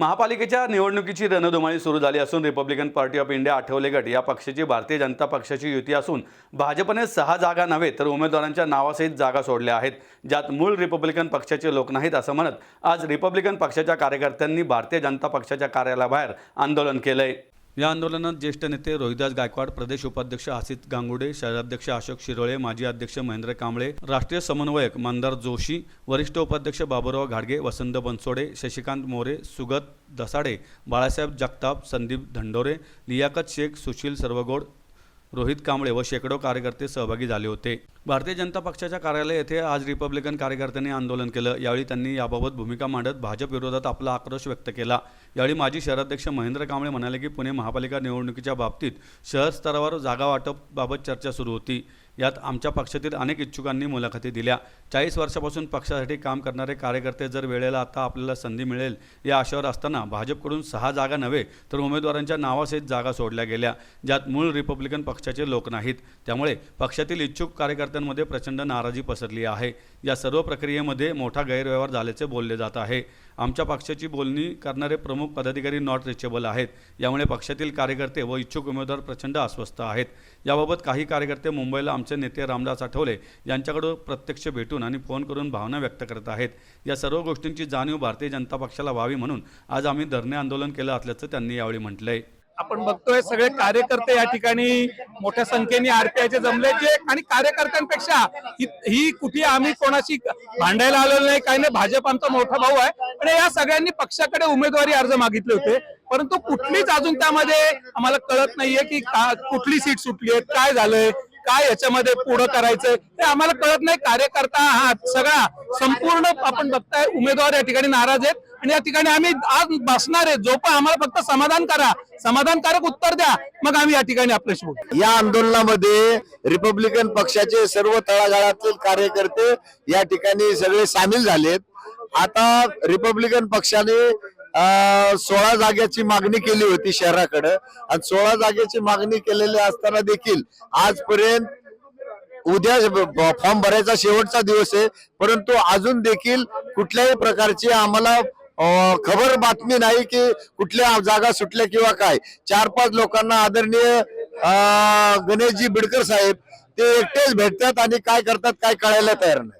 महापालिकेच्या निवडणुकीची रणधुमाळी सुरू झाली असून Republican Party of India Athawale गट या पक्षाची भारतीय जनता पक्षाची युती असून भाजपने सहा जागा नव्हे तर उमेदवारांच्या नावासहित जागा सोडल्या आहेत ज्यात मूळ रिपब्लिकन पक्षाचे लोक नाहीत असं म्हणत आज रिपब्लिकन पक्षाच्या कार्यकर्त्यांनी भारतीय जनता पक्षाच्या कार्यालयाबाहेर आंदोलन केलंय. या आंदोलनात ज्येष्ठ नेते रोहिदास गायकवाड प्रदेश उपाध्यक्ष आसित गांगुडे शहराध्यक्ष अशोक शिरोळे माजी अध्यक्ष महेंद्र कांबळे राष्ट्रीय समन्वयक मंदार जोशी वरिष्ठ उपाध्यक्ष बाबुराव घाडगे वसंत बनसोडे शशिकांत मोरे सुगत दसाडे बाळासाहेब जगताप संदीप धंडोरे लियाकत शेख सुशील सर्वगोड रोहित कांबळे व शेकडो कार्यकर्ते सहभागी झाले होते. भारतीय जनता पक्षाच्या कार्यालय येथे आज रिपब्लिकन कार्यकर्त्यांनी आंदोलन केलं. यावेळी त्यांनी याबाबत भूमिका मांडत भाजप विरोधात आपला आक्रोश व्यक्त केला. यावेळी माजी शहराध्यक्ष महेंद्र कांबळे म्हणाले की पुणे महापालिका निवडणुकीच्या बाबतीत शहर स्तरावर जागा वाटपबाबत चर्चा सुरू होती. यात आमच्या पक्षातील अनेक इच्छुकांनी मुलाखती दिल्या. चाळीस वर्षापासून पक्षासाठी काम करणारे कार्यकर्ते जर वेळेला आता आपल्याला संधी मिळेल या आशयावर असताना भाजपकडून सहा जागा नव्हे तर उमेदवारांच्या नावासहित जागा सोडल्या गेल्या ज्यात मूळ रिपब्लिकन पक्षाचे लोक नाहीत. त्यामुळे पक्षातील इच्छुक कार्यकर्त्यांमध्ये प्रचंड नाराजी पसरली आहे. या सर्व प्रक्रियेमध्ये मोठा गैरव्यवहार झाल्याचे बोलले जात आहे. आमच्या पक्षाची बोलणी करणारे प्रमुख पदाधिकारी नॉट रिचेबल आहेत. यामुळे पक्षातील कार्यकर्ते व इच्छुक उमेदवार प्रचंड अस्वस्थ आहेत. याबाबत काही कार्यकर्ते मुंबईला आमचे नेते रामदास आठवले यांच्याकडून प्रत्यक्ष भेटून आणि फोन करून भावना व्यक्त करत आहेत. या सर्व गोष्टींची जाणीव भारतीय जनता पक्षाला व्हावी म्हणून आज आम्ही धरणे आंदोलन केलं असल्याचं त्यांनी यावेळी म्हटलंय. आपण बघतोय सगळे कार्यकर्ते या ठिकाणी मोठ्या संख्येने आरपीआयचे जमलेचे आणि कार्यकर्त्यांपेक्षा ही ही कुठे आम्ही कोणाशी भांडायला आलेलो नाही काही नाही. भाजप आमचा मोठा भाऊ आहे. आणि या सगळ्यांनी पक्षाकडे उमेदवारी अर्ज मागितले होते. परंतु कुठलीच अजून त्यामध्ये आम्हाला कळत नाहीये की कुठली सीट सुटली आहे काय झालंय काय याच्यामध्ये पुढं करायचंय ते आम्हाला कळत नाही. कार्यकर्ता हा सगळा संपूर्ण आपण बघताय उमेदवार या ठिकाणी नाराज आहेत. आणि या ठिकाणी आम्ही आज बसणार आहे. जो पण आम्हाला फक्त समाधान करा. समाधानकारक उत्तर द्या. मग आम्ही या ठिकाणी आपल्याशी बोलू. या आंदोलनामध्ये रिपब्लिकन पक्षाचे सर्व तळागाळातील कार्यकर्ते या ठिकाणी सगळे सामील झालेत. आता रिपब्लिकन पक्षाने सोळा जागेची मागणी केली होती शहराकडे. आणि सोळा जागेची मागणी केलेली असताना देखील आजपर्यंत उद्या फॉर्म भरायचा शेवटचा दिवस आहे. परंतु अजून देखील कुठल्याही प्रकारची आम्हाला खबर बातमी नाही की कुठल्या जागा सुटल्या किंवा काय. चार पाच लोकांना आदरणीय गणेशजी बिडकर साहेब ते एकटेच भेटतात आणि काय करतात काय कळायला तयार नाही.